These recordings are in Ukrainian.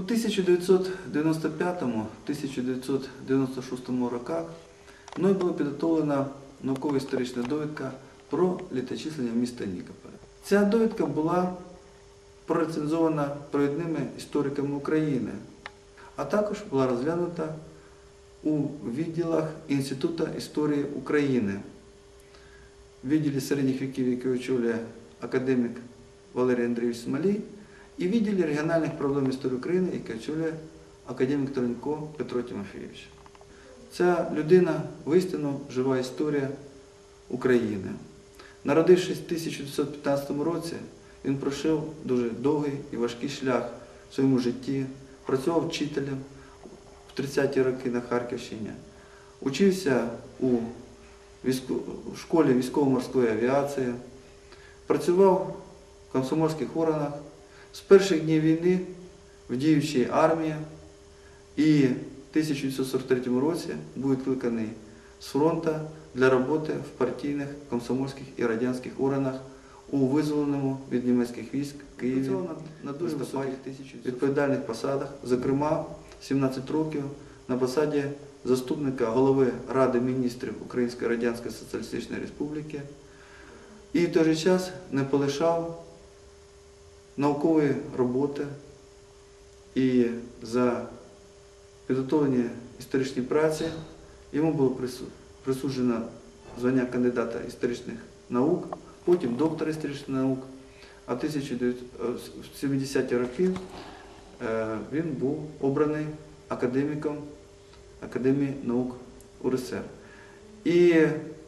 У 1995-1996 роках мною була підготовлена науково-історична довідка про літочислення міста Нікополя. Ця довідка була прорецензована провідними істориками України, а також була розглянута у відділах Інституту історії України, відділі середніх віків, який очолює академік Валерій Андрійович Смолій, і відділі регіональних проблем історії України, який очолює академік Торонько Петро Тимофійович. Ця людина воістину жива історія України. Народившись в 1915 році, він пройшов дуже довгий і важкий шлях в своєму житті, працював вчителем в 30-ті роки на Харківщині, учився у школі військово-морської авіації, працював в комсомольських органах з перших днів війни в діючій армії і в 1943 році був відкликаний з фронту для роботи в партійних, комсомольських і радянських органах у визволеному від німецьких військ Києві на, дуже високих відповідальних посадах, зокрема 17 років на посаді заступника голови Ради міністрів Української Радянської Соціалістичної Республіки. І в той же час не полишав наукової роботи і за підготовлені історичні праці йому було присуджено звання кандидата історичних наук, потім доктора історичних наук, а в 1970-ті роки е, він був обраний академіком Академії наук УРСР. І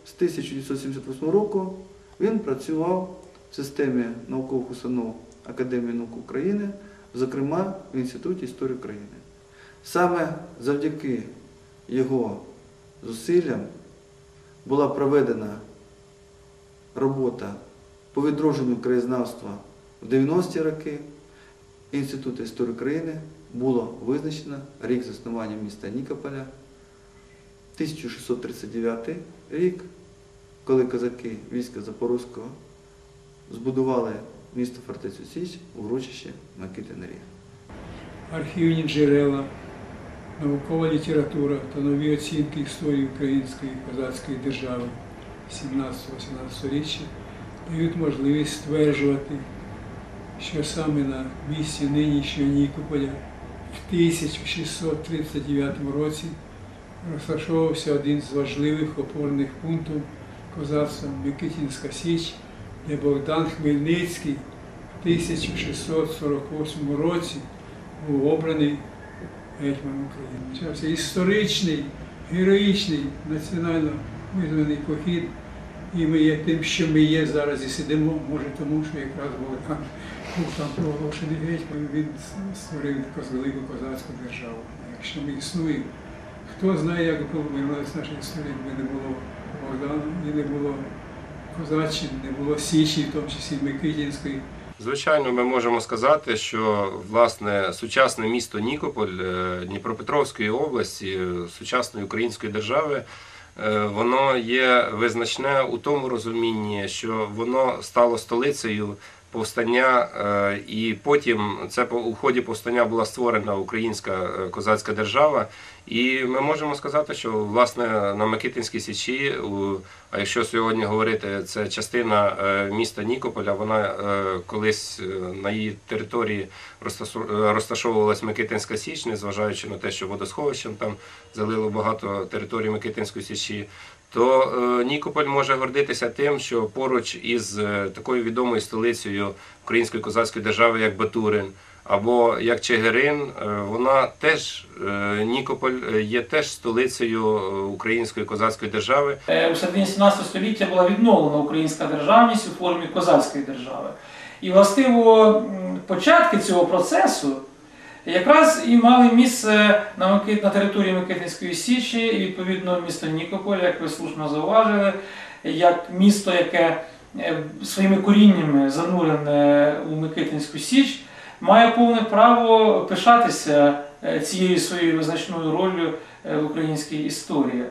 з 1978 року він працював в системі наукових установ Академії наук України, зокрема в Інституті історії України. Саме завдяки його зусиллям була проведена робота по відродженню краєзнавства в 90-ті роки. Інституту історії України було визначено рік заснування міста Нікополя, 1639 рік, коли козаки війська Запорозького збудували місто фортецю Січ, урочище Микитин Ріг. архівні джерела, наукова література та нові оцінки історії української козацької держави 17-18 річчя дають можливість стверджувати, що саме на місці нинішнього Нікополя в 1639 році розташовувався один з важливих опорних пунктів козацтва Микитінська Січ, де Богдан Хмельницький в 1648 році був обраний гетьманом України. Почався історичний, героїчний, національно визнаний похід. І ми є тим, що ми є зараз і сидимо, може тому, що якраз Богдан був там проголошений гетьманом, він створив велику козацьку державу. Якщо ми існуємо, хто знає, як повернулася наша історія, якби не було Богдана і не було козаччини, було Січі, в тому числі Микитінської. Звичайно, ми можемо сказати, що власне сучасне місто Нікополь е, Дніпропетровської області, е, сучасної української держави, е, воно є визначне у тому розумінні, що воно стало столицею повстання, е, і потім це у ході повстання була створена українська е, козацька держава. І ми можемо сказати, що власне на Микитинській січі, а якщо сьогодні говорити, це частина е, міста Нікополя, вона колись на її території розташовувалась Микитинська Січ, незважаючи на те, що водосховищем там залило багато території Микитинської січі. То е, Нікополь може гордитися тим, що поруч із е, такою відомою столицею української козацької держави, як Батурин, або як Чигирин, е, вона теж Нікополь є теж столицею української козацької держави. У середині 17 століття була відновлена українська державність у формі козацької держави. І властиво початки цього процесу якраз і мали місце на, на території Микитинської Січі, і відповідно місто Нікополь, як ви слушно зауважили, як місто, яке е, своїми коріннями занурене у Микитинську Січ, має повне право пишатися е, цією своєю визначною роллю е, в українській історії.